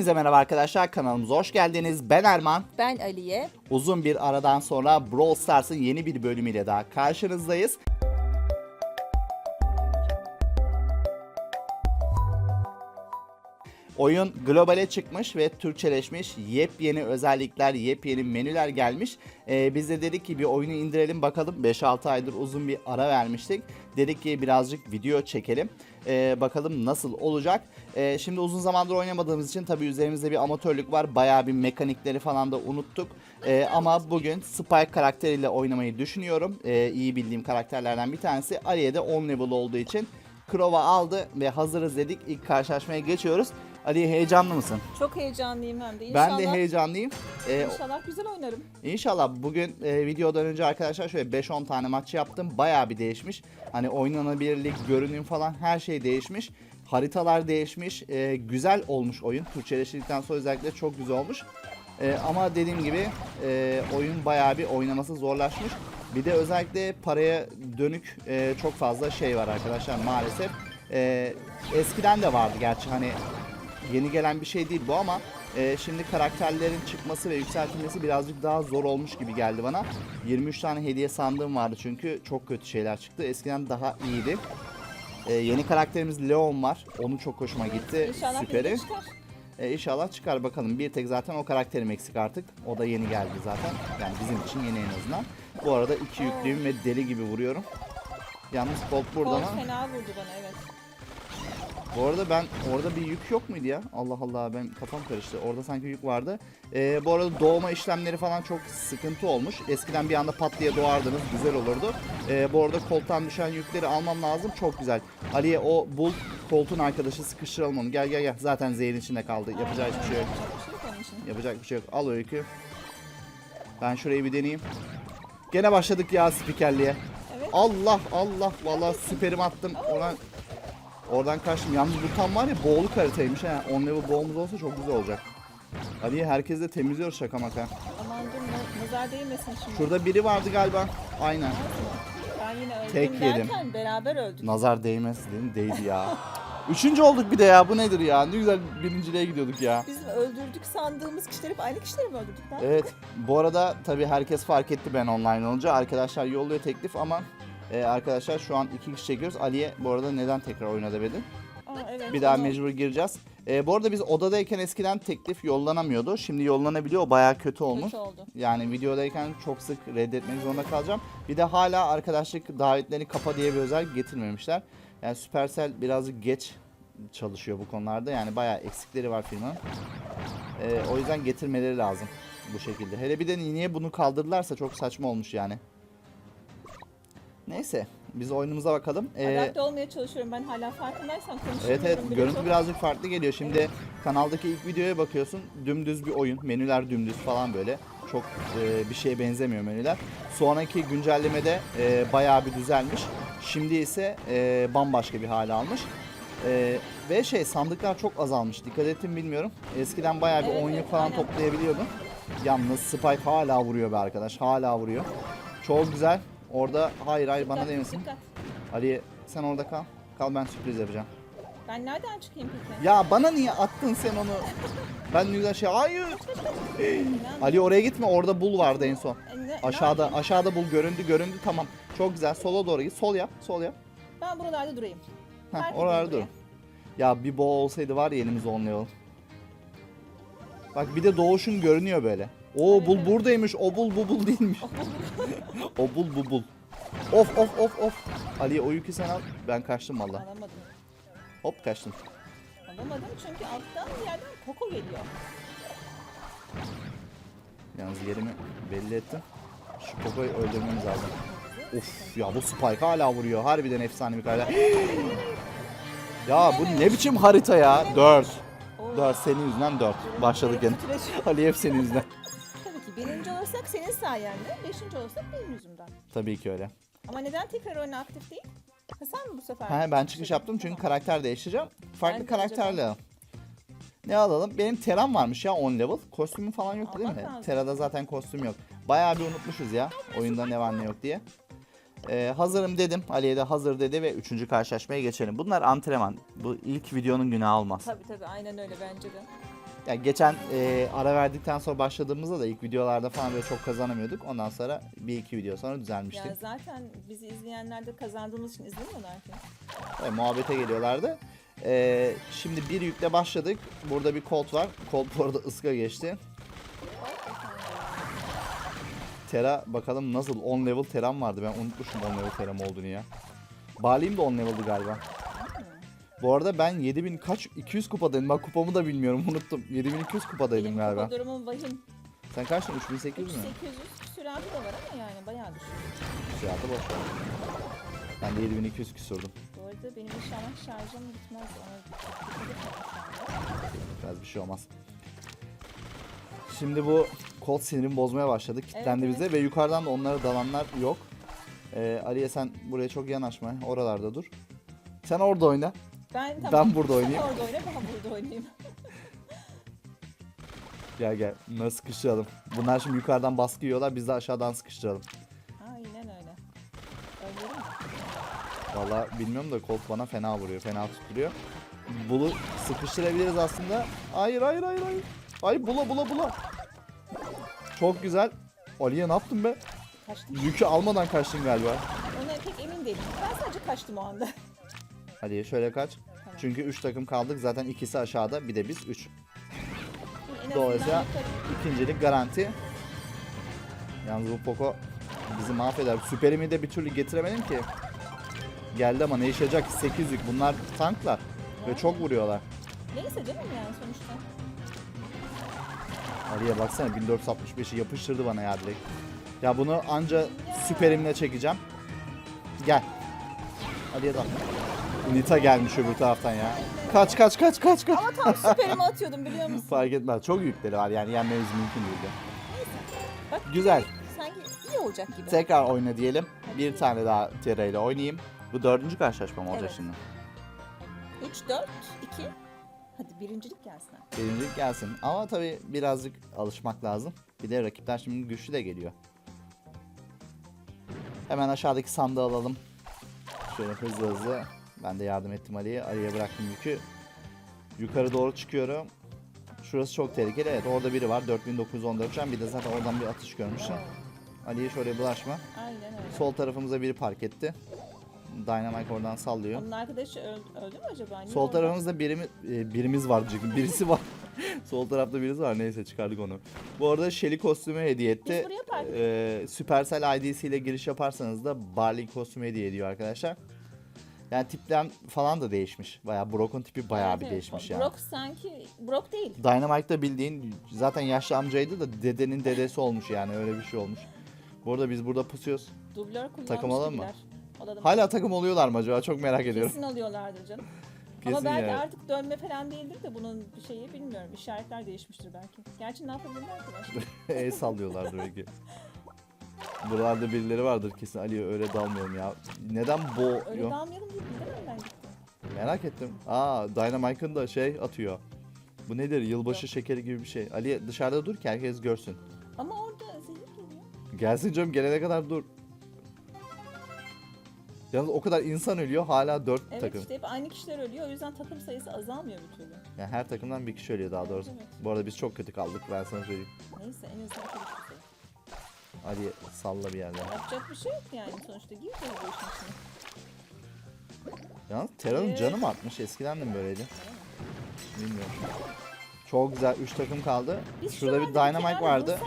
Hepinize merhaba arkadaşlar kanalımıza hoş geldiniz. Ben Erman. Ben Aliye. Uzun bir aradan sonra Brawl Stars'ın yeni bir bölümüyle daha karşınızdayız. Oyun globale çıkmış ve Türkçeleşmiş. Yepyeni özellikler, yepyeni menüler gelmiş. Ee, biz de dedik ki bir oyunu indirelim bakalım. 5-6 aydır uzun bir ara vermiştik. Dedik ki birazcık video çekelim. Ee, bakalım nasıl olacak. Ee, şimdi uzun zamandır oynamadığımız için tabii üzerimizde bir amatörlük var. Bayağı bir mekanikleri falan da unuttuk. Ee, ama bugün Spike karakteriyle oynamayı düşünüyorum. Ee, iyi bildiğim karakterlerden bir tanesi. Aliye de 10 level olduğu için Krova aldı ve hazırız dedik. İlk karşılaşmaya geçiyoruz. Aliye heyecanlı mısın? Çok heyecanlıyım hem de. İnşallah, Ben de heyecanlıyım. Ee, İnşallah güzel oynarım. İnşallah bugün e, videodan önce arkadaşlar şöyle 5-10 tane maç yaptım. Bayağı bir değişmiş. Hani oynanabilirlik, görünüm falan her şey değişmiş. Haritalar değişmiş. E, güzel olmuş oyun. Türkçeleştirdikten sonra özellikle çok güzel olmuş. E, ama dediğim gibi e, oyun bayağı bir oynaması zorlaşmış. Bir de özellikle paraya dönük e, çok fazla şey var arkadaşlar maalesef. E, eskiden de vardı gerçi hani yeni gelen bir şey değil bu ama e, şimdi karakterlerin çıkması ve yükseltilmesi birazcık daha zor olmuş gibi geldi bana. 23 tane hediye sandığım vardı çünkü çok kötü şeyler çıktı. Eskiden daha iyiydi. E, yeni karakterimiz Leon var. Onun çok hoşuma gitti. İnşallah Süperi. çıkar. E, inşallah çıkar bakalım. Bir tek zaten o karakterim eksik artık. O da yeni geldi zaten. Yani bizim için yeni en azından. Bu arada iki yüklüyüm ve deli gibi vuruyorum. Yalnız Colt burada ama. fena vurdu bana evet. Bu arada ben orada bir yük yok muydu ya? Allah Allah ben kafam karıştı. Orada sanki yük vardı. Ee, bu arada doğma işlemleri falan çok sıkıntı olmuş. Eskiden bir anda pat diye doğardınız. Güzel olurdu. Ee, bu arada koltuğdan düşen yükleri almam lazım. Çok güzel. Ali'ye o bul koltuğun arkadaşı sıkıştıralım onu. Gel gel gel. Zaten zehrin içinde kaldı. Yapacağı hiçbir şey yok. Yapacak bir şey yok. Yapacak bir şey yok. Al o yükü. Ben şurayı bir deneyeyim. Gene başladık ya spikerliğe. Evet. Allah Allah vallahi süperim attım. Ona oradan kaçtım. Yalnız bu tam var ya boğuluk haritaymış ha. 10 level boğumuz olsa çok güzel olacak. Hadi herkes de temizliyoruz şaka maka. Aman dur na- nazar değmesin şimdi. Şurada biri vardı galiba. Aynen. Ben yine öldüm Tek yedim. derken beraber öldük. Nazar değmez dedim. Değdi ya. Üçüncü olduk bir de ya. Bu nedir ya? Ne güzel birinciliğe gidiyorduk ya. Biz öldürdük sandığımız kişileri hep aynı kişileri mi öldürdük? lan? Evet. Bu arada tabii herkes fark etti ben online olunca. Arkadaşlar yolluyor teklif ama e, arkadaşlar şu an iki kişi çekiyoruz. Ali'ye bu arada neden tekrar? Aa, evet, Bir daha mecbur gireceğiz. E, bu arada biz odadayken eskiden teklif yollanamıyordu. Şimdi yollanabiliyor. O bayağı kötü olmuş. Kötü oldu. Yani videodayken çok sık reddetmek zorunda kalacağım. Bir de hala arkadaşlık davetlerini kapa diye bir özellik getirmemişler. Yani Supercell birazcık geç çalışıyor bu konularda. Yani bayağı eksikleri var firmanın. E, o yüzden getirmeleri lazım bu şekilde. Hele bir de niye bunu kaldırdılarsa çok saçma olmuş yani. Neyse biz oyunumuza bakalım. E, Adapte olmaya çalışıyorum ben hala farkındaysan konuşamıyorum. Evet evet bile görüntü çok- birazcık farklı geliyor. Şimdi kanaldaki ilk videoya bakıyorsun dümdüz bir oyun. Menüler dümdüz falan böyle. Çok e, bir şeye benzemiyor menüler. Sonraki güncellemede e, bayağı bir düzelmiş. Şimdi ise e, bambaşka bir hale almış. E, ve şey sandıklar çok azalmış. Dikkat ettim bilmiyorum. Eskiden bayağı bir Evet, 10 yıl evet, falan aynen. toplayabiliyordun. Yalnız Spike hala vuruyor be arkadaş. Hala vuruyor. Çok güzel. Orada hayır hayır bana Dikkat, değmesin. dikkat. Ali sen orada kal. Kal ben sürpriz yapacağım. Ben nereden çıkayım peki? Ya bana niye attın sen onu? Ben ne güzel şey hayır. Ali oraya gitme orada bul vardı en son. E, ne- ne Aşağıda yapayım? aşağıda bul göründü göründü tamam. Çok güzel sola doğru git. Sol yap sol yap. Ben buralarda durayım. Heh, oralarda dur. Ya bir boğa olsaydı var ya elimiz onlayalım. Bak bir de doğuşun görünüyor böyle. O bul buradaymış. O bul bu bul değilmiş. o bul bu bul. Of of of of. Ali o yükü sen al. Ben kaçtım valla. Alamadım. Hop kaçtım. Alamadım çünkü alttan bir yerden koku geliyor. Yalnız yerimi belli ettim. Şu Poco'yu öldürmemiz lazım. Of ya bu Spike hala vuruyor. Harbiden efsane bir karakter. ya bu ne biçim harita ya? 4. Oo. 4 senin yüzünden 4. Başladık. Titreşiyor. Ali hep senin yüzünden. Sayende, beşinci olursak benim yüzümden. Tabii ki öyle. Ama neden tekrar oyuna aktif değil? Ha sen mi bu sefer? Ha, ben çıkış yaptım çünkü Tamam. karakter değiştireceğim. Farklı Ben de karakterle. Ne alalım? Benim Teram varmış ya 10 level. Kostümü falan yok değil Almak mi? lazım. Tera'da zaten kostüm yok. Bayağı bir unutmuşuz ya. Oyunda ne var ne yok diye. Ee, hazırım dedim. Ali'ye de hazır dedi ve 3. karşılaşmaya geçelim. Bunlar antrenman. Bu ilk videonun günahı olmaz. Tabii tabii aynen öyle bence de. Ya geçen e, ara verdikten sonra başladığımızda da ilk videolarda falan böyle çok kazanamıyorduk. Ondan sonra bir iki video sonra düzelmiştik. Ya zaten bizi izleyenler de kazandığımız için izlemiyorlar ki. Evet, muhabbete geliyorlardı. E, şimdi bir yükle başladık. Burada bir Colt var. Colt bu arada ıska geçti. Tera bakalım nasıl 10 level Tera'm vardı. Ben unutmuşum 10 level Tera'm olduğunu ya. Bali'm de 10 level'dı galiba. Bu arada ben 7000 kaç 200 kupadaydım. Ben kupamı da bilmiyorum unuttum. 7200 kupadaydım Benim galiba. kupa durumum vahim. Sen kaçtın? 3800 mü? 3800 süratı da var ama yani bayağı düşük. Fiyatı boş ver. Ben de 7200 küsürdüm. Bu arada benim inşallah şarjım anda. Biraz bir şey olmaz. Şimdi bu Colt sinirimi bozmaya başladı. Kilitlendi Evet, bize ve yukarıdan da onlara dalanlar yok. Ee, Aliye sen buraya çok yanaşma. Oralarda dur. Sen orada oyna. Ben, Ben tamam. burada Sen oynayayım. orada oyna ben burada oynayayım. Gel gel. Bunları sıkıştıralım. Bunlar şimdi yukarıdan baskı yiyorlar. Biz de aşağıdan sıkıştıralım. Aynen öyle. Öyle mi? Vallahi bilmiyorum da Colt bana fena vuruyor. Fena tutturuyor. Bulu sıkıştırabiliriz aslında. Hayır hayır hayır hayır. Hayır bula bula bula. Çok güzel. Aliye ne yaptın be? Kaçtım. Yükü almadan kaçtın galiba. Ona pek emin değilim. Ben sadece kaçtım o anda. Hadi şöyle kaç. Çünkü 3 takım kaldık. Zaten ikisi aşağıda. Bir de biz 3. En azından Dolayısıyla- İkincilik garanti. Yalnız bu Poco bizi mahveder. Süperimi de bir türlü getiremedim ki. Geldi ama ne işe yarayacak? 8 yük. Bunlar tanklar. Ve çok vuruyorlar. Neyse canım yani sonuçta. Ali'ye baksana 1465'i yapıştırdı bana ya direkt. Ya bunu anca süperimle çekeceğim. Gel. Ali'ye dal. Nita gelmiş öbür taraftan ya. Kaç kaç kaç kaç kaç. Ama tam süperimi atıyordum biliyor musun? Fark etmez. Çok yükleri var yani yenmemiz mümkün değil. Bak Güzel. sanki iyi olacak gibi. Tekrar oyna diyelim. Bir tane daha Terra ile oynayayım. Bu dördüncü karşılaşmam olacak Evet. şimdi. 3, 4, 2. Hadi birincilik gelsin. Birincilik gelsin. Ama tabii birazcık alışmak lazım. Bir de rakipler şimdi güçlü de geliyor. Hemen aşağıdaki sandığı alalım. Şöyle hızlı hızlı. Ben de yardım ettim Ali'ye. Ali'ye bıraktım yükü. Yukarı doğru çıkıyorum. Şurası çok tehlikeli. Evet orada biri var. 4914 can. Bir de zaten oradan bir atış görmüşüm. Ali'ye şöyle bulaşma. Aynen öyle. Sol tarafımıza biri park etti. Dynamite oradan sallıyor. Onun arkadaşı öldü, öldü mü acaba? Niye Sol tarafımızda birimi, e, birimiz var diyecektim. Birisi var. Sol tarafta birisi var. Neyse çıkardık onu. Bu arada Shelly kostümü hediye etti. Biz buraya park E, Supercell ID'si ile giriş yaparsanız da Barley kostümü hediye ediyor arkadaşlar. Yani tiplen falan da değişmiş. Bayağı Brock'un tipi bayağı Evet, bir değişmiş yani. Brock sanki Brock değil. Dynamite'da bildiğin zaten yaşlı amcaydı da dedenin dedesi olmuş yani öyle bir şey olmuş. Bu arada biz burada pusuyoruz. Dublör Takım alalım mı? Olalım. Hala takım oluyorlar mı acaba? Çok merak ediyorum. Kesin alıyorlardır canım. Kesin Ama belki yani. artık dönme falan değildir de bunun bir şeyi bilmiyorum. İşaretler değişmiştir belki. Gerçi ne yapabilirler ki? El sallıyorlardır belki. Buralarda birileri vardır kesin. Ali öyle dalmayalım ya. Neden bu? Öyle dalmayalım ben gittim. Merak ettim. Aa Dynamite'ın da şey atıyor. Bu nedir? Yılbaşı şekeri gibi bir şey. Ali dışarıda dur ki herkes görsün. Ama orada zehir geliyor. Gelsin canım gelene kadar dur. Yalnız o kadar insan ölüyor hala 4 Evet takım. işte hep aynı kişiler ölüyor. O yüzden takım sayısı azalmıyor bir türlü. Yani her takımdan bir kişi ölüyor daha doğrusu. Evet. Bu arada biz çok kötü kaldık ben sana söyleyeyim. Neyse en azından çok güzel. Ali salla bir yerden. Yapacak bir şey yok yani sonuçta gireceğiz bu işin içine. Yalnız Terra'nın Evet. canı mı artmış? Eskiden de mi böyleydi? Bilmiyorum. Çok güzel 3 takım kaldı. Biz Şurada bir Dynamite vardı.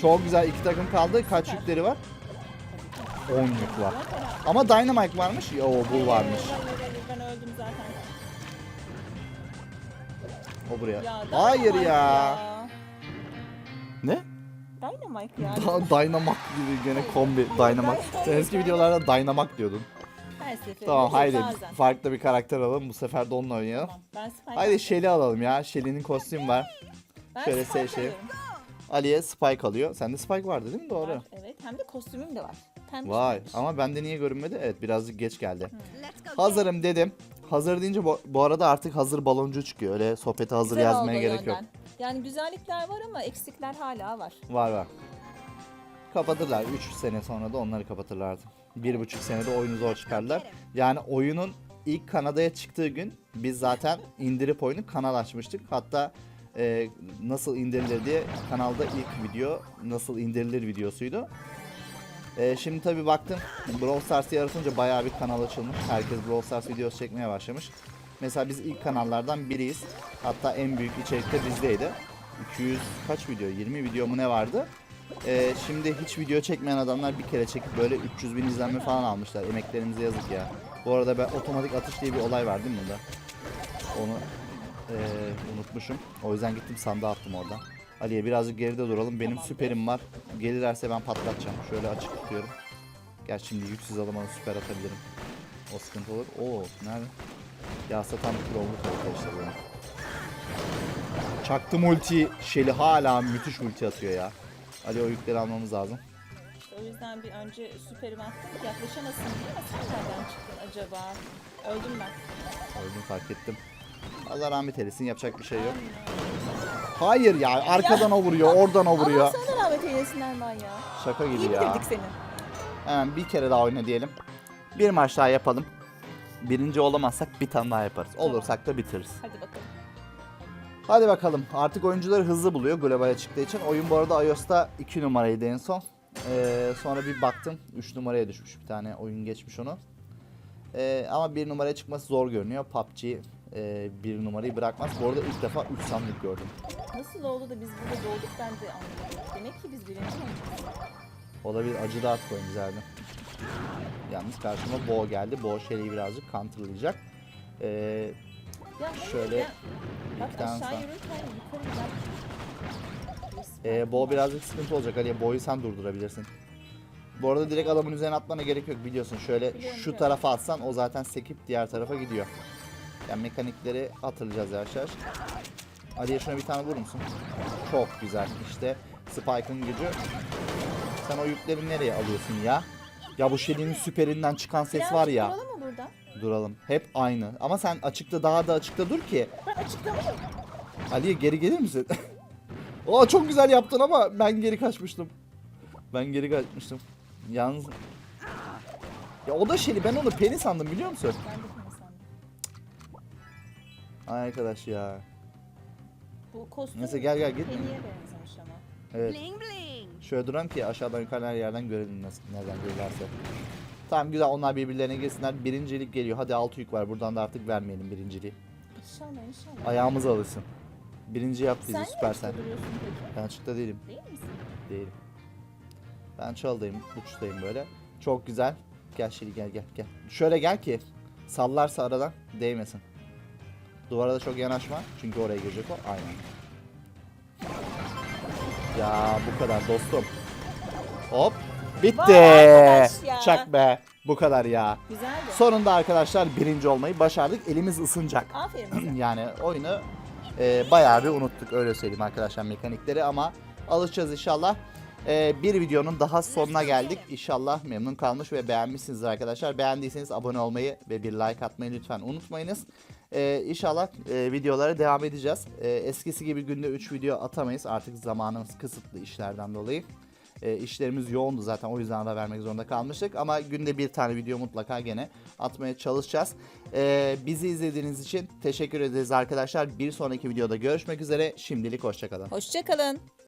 Çok güzel 2 takım kaldı. Kaç yükleri var? 10 yük var. Ama Dynamite varmış. Yo bu varmış. Ben öldüm zaten. O buraya. Ya, Hayır Dynamite ya. Ne? Dynamite ya. Da Dynamak gibi gene kombi Dynamak. Sen eski videolarda Dynamak diyordun. Her seferinde Tamam değil, haydi bazen. farklı bir karakter alalım. Bu sefer de onunla oynayalım. Tamam, ben Spike Haydi Shelly alalım ya. Shelly'nin kostümü var. ben şöyle Spike şey- alıyorum. Ali'ye Spike alıyor. Sende Spike vardı değil mi? Doğru. Var, Evet hem de kostümüm de var. Pembe Vay pembe. ama bende niye görünmedi? Evet birazcık geç geldi. Hazırım dedim. Hazır deyince bu, bu arada artık hazır baloncu çıkıyor. Öyle sohbete hazır Güzel yazmaya oldu gerek yok. yönden. Yani güzellikler var ama eksikler hala var. Var var. Kapatırlar. 3 sene sonra da onları kapatırlar artık. Bir buçuk senede oyunu zor çıkarlar. Yani oyunun ilk Kanada'ya çıktığı gün biz zaten indirip oyunu kanal açmıştık. Hatta e, nasıl indirilir diye kanalda ilk video nasıl indirilir videosuydu. E, şimdi tabii baktım Brawl Stars'ı yaratınca bayağı bir kanal açılmış. Herkes Brawl Stars videosu çekmeye başlamış. Mesela biz ilk kanallardan biriyiz. Hatta en büyük içerik de bizdeydi. 200 kaç video? 20 video mu ne vardı? Ee, şimdi hiç video çekmeyen adamlar bir kere çekip böyle 300 bin izlenme falan almışlar. Emeklerinize yazık ya. Bu arada ben otomatik atış diye bir olay var değil mi bunda? Onu ee, unutmuşum. O yüzden gittim sandığa attım orada. Ali'ye birazcık geride duralım. Benim süperim var. Gelirlerse ben patlatacağım. Şöyle açık tutuyorum. Gerçi şimdi yüksüz adama süper atabilirim. O sıkıntı olur. Oo nerede? Ya satan bir olduk arkadaşlar bunu. Çaktım ulti. Şeli hala müthiş ulti atıyor ya. Ali o yükleri almamız lazım. İşte o yüzden bir önce süperimi attım yaklaşamasın diye. Sen nereden çıktın acaba? Öldüm ben. Öldüm fark ettim. Allah rahmet eylesin yapacak bir şey yok. Hayır ya arkadan o vuruyor oradan o vuruyor. Allah sana rahmet eylesin Erman ya. Şaka İyi gibi ya. bitirdik seni. Hemen bir kere daha oyna diyelim. Bir maç daha yapalım. Birinci olamazsak bir tane daha yaparız. Olursak da bitiririz. Hadi bakalım. Hadi bakalım. Artık oyuncuları hızlı buluyor globale çıktığı için. Oyun bu arada iOS'ta 2 numaraydı en son. Ee, sonra bir baktım 3 numaraya düşmüş bir tane oyun geçmiş onu. Ee, ama 1 numaraya çıkması zor görünüyor. PUBG 1 numarayı bırakmaz. Bu arada ilk defa 3 sandık gördüm. Nasıl oldu da biz burada doğduk ben de anlamadım. Demek ki biz birinci olmuşuz. Olabilir acı dağıt koyun güzeldi. Yalnız karşıma Bo geldi. Bo Shelly'i birazcık counterlayacak. Ee, Şöyle ya. Bak aşağı yürürken. Ee, Bo birazcık sıkıntı olacak Ali. Bo'yu sen durdurabilirsin. Bu arada direkt adamın üzerine atmana gerek yok biliyorsun. Şöyle şu tarafa atsan o zaten sekip diğer tarafa gidiyor. Yani mekanikleri hatırlayacağız yavaş yavaş. Ali'ye şuna bir tane vurur musun? Çok güzel. İşte Spike'ın gücü. Sen o yükleri nereye alıyorsun ya? Ya bu Shelly'nin süperinden çıkan ses Birazcık var ya. duralım mı burada? Duralım. Hep aynı. Ama sen açıkta daha da açıkta dur ki. Ben açıklamayayım. Ali'ye geri gelir misin? Aa çok güzel yaptın ama ben geri kaçmıştım. Ben geri kaçmıştım. Yalnız... Ya o da Shelly ben onu Penny sandım biliyor musun? Ben de sandım. Ay arkadaş ya. Bu kostüm Neyse gel gel git. Penny'e benzemiş ama. Evet. Bling bling. Şöyle duran ki aşağıdan yukarı her yerden görelim nasıl nereden gelirlerse. Tamam güzel onlar birbirlerine girsinler. Birincilik geliyor. Hadi altı yük var. Buradan da artık vermeyelim birinciliği. İnşallah inşallah. Ayağımız alışsın. Birinci yap bizi Sen süper niye sen. açıkta duruyorsun peki? Ben açıkta değilim. Değil misin? Değilim. Ben çaldayım, uçtayım böyle. Çok güzel. Gel Şeli gel gel gel. Şöyle gel ki sallarsa aradan değmesin. Duvara da çok yanaşma çünkü oraya girecek o. Aynen. Ya bu kadar dostum. Hop. Bitti. Vay arkadaş ya. Çak be. Bu kadar ya. Güzeldi. Sonunda arkadaşlar birinci olmayı başardık. Elimiz ısınacak. Aferin bize. yani oyunu e, bayağı bir unuttuk öyle söyleyeyim arkadaşlar mekanikleri ama alışacağız inşallah. E, bir videonun daha sonuna geldik. İnşallah memnun kalmış ve beğenmişsinizdir arkadaşlar. Beğendiyseniz abone olmayı ve bir like atmayı lütfen unutmayınız. E, inşallah e, videolara devam edeceğiz. E, eskisi gibi günde 3 video atamayız. Artık zamanımız kısıtlı işlerden dolayı. E, işlerimiz yoğundu zaten o yüzden ara vermek zorunda kalmıştık. Ama günde bir tane video mutlaka gene atmaya çalışacağız. E, bizi izlediğiniz için teşekkür ederiz arkadaşlar. Bir sonraki videoda görüşmek üzere. Şimdilik hoşçakalın. Hoşçakalın.